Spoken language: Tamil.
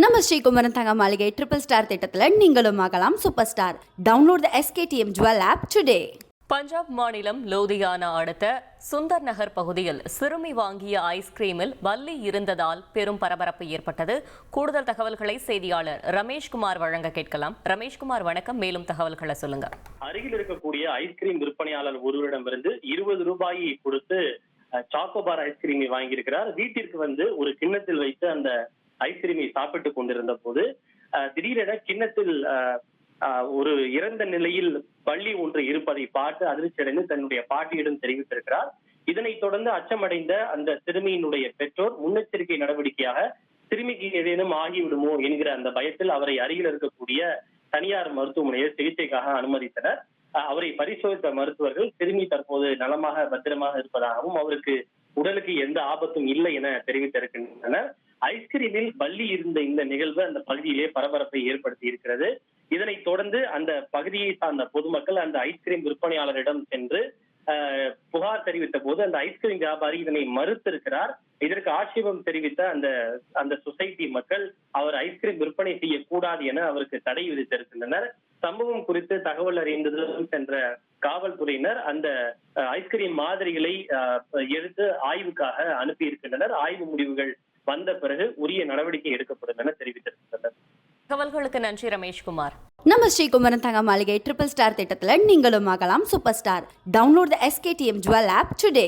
நம்ம ஸ்ரீகுமரன் தங்க மாளிகை ட்ரிபிள் ஸ்டார் திட்டத்தில் நீங்களும் ஆகலாம் super star download the SKDM jewel app today Punjab மாநிலம் லோதியானா அடுத்த சுந்தர் நகர் பகுதியில் சிறுமி வாங்கிய ஐஸ்கிரீமில் வள்ளி இருந்ததால் பெரும் பரபரப்பு ஏற்பட்டது. கூடுதல் தகவல்களை செய்தியாளர் ரமேஷ்குமார் வழங்க கேட்கலாம். ரமேஷ்குமார் வணக்கம். மேலும் தகவல்களை சொல்லுங்க. அருகில் இருக்கக்கூடிய ஐஸ்கிரீம் விற்பனையாளர் ஒருவரிடமிருந்து இருபது ரூபாயை கொடுத்து சாக்கோபார் ஐஸ்கிரீமை வாங்கியிருக்கிறார். வீட்டிற்கு வந்து ஒரு கிண்ணத்தில் வைத்து அந்த ஐஸ்கிரீமை சாப்பிட்டு கொண்டிருந்த போது திடீரென கிண்ணத்தில் ஒரு இறந்த நிலையில் பள்ளி ஒன்று இருப்பதை பார்த்து அதிர்ச்சியடைந்து தன்னுடைய பாட்டியிடம் தெரிவித்திருக்கிறார். இதனைத் தொடர்ந்து அச்சமடைந்த அந்த சிறுமியினுடைய பெற்றோர் முன்னெச்சரிக்கை நடவடிக்கையாக சிறுமிக்கு ஏதேனும் ஆகிவிடுமோ என்கிற அந்த பயத்தில் அவரை அருகில் இருக்கக்கூடிய தனியார் மருத்துவமனையில் சிகிச்சைக்காக அனுமதித்தனர். அவரை பரிசோதித்த மருத்துவர்கள் சிறுமி தற்போது நலமாக பத்திரமாக இருப்பதாகவும் அவருக்கு உடலுக்கு எந்த ஆபத்தும் இல்லை என தெரிவித்திருக்கின்றனர். ஐஸ்கிரீமில் பள்ளி இருந்த இந்த நிகழ்வு அந்த பகுதியிலே பரபரப்பை ஏற்படுத்தி இருக்கிறது. இதனைத் தொடர்ந்து அந்த பகுதியை சார்ந்த பொதுமக்கள் அந்த ஐஸ்கிரீம் விற்பனையாளரிடம் சென்று புகார் தெரிவித்த போது அந்த ஐஸ்கிரீம் வியாபாரி இதனை மறுத்திருக்கிறார். இதற்கு ஆட்சேபம் தெரிவித்த அந்த அந்த சொசைட்டி மக்கள் அவர் ஐஸ்கிரீம் விற்பனை செய்யக்கூடாது என அவருக்கு தடை விதித்திருக்கின்றனர். சம்பவம் குறித்து தகவல் அறிந்ததும் சென்ற காவல்துறையினர் அந்த ஐஸ்கிரீம் மாதிரிகளை எடுத்து ஆய்வுக்காக அனுப்பியிருக்கின்றனர். ஆய்வு முடிவுகள் வந்த பிறகு உரிய நடவடிக்கை எடுக்கப்படும் என தெரிவித்திருக்கின்றனர். தகவல்களுக்கு நன்றி ரமேஷ்குமார். நம்ம ஸ்ரீகுமரன் தங்க மாளிகை ட்ரிபிள் ஸ்டார் திட்டத்தில் நீங்களும் ஆகலாம் super star download the SKDM jewel app today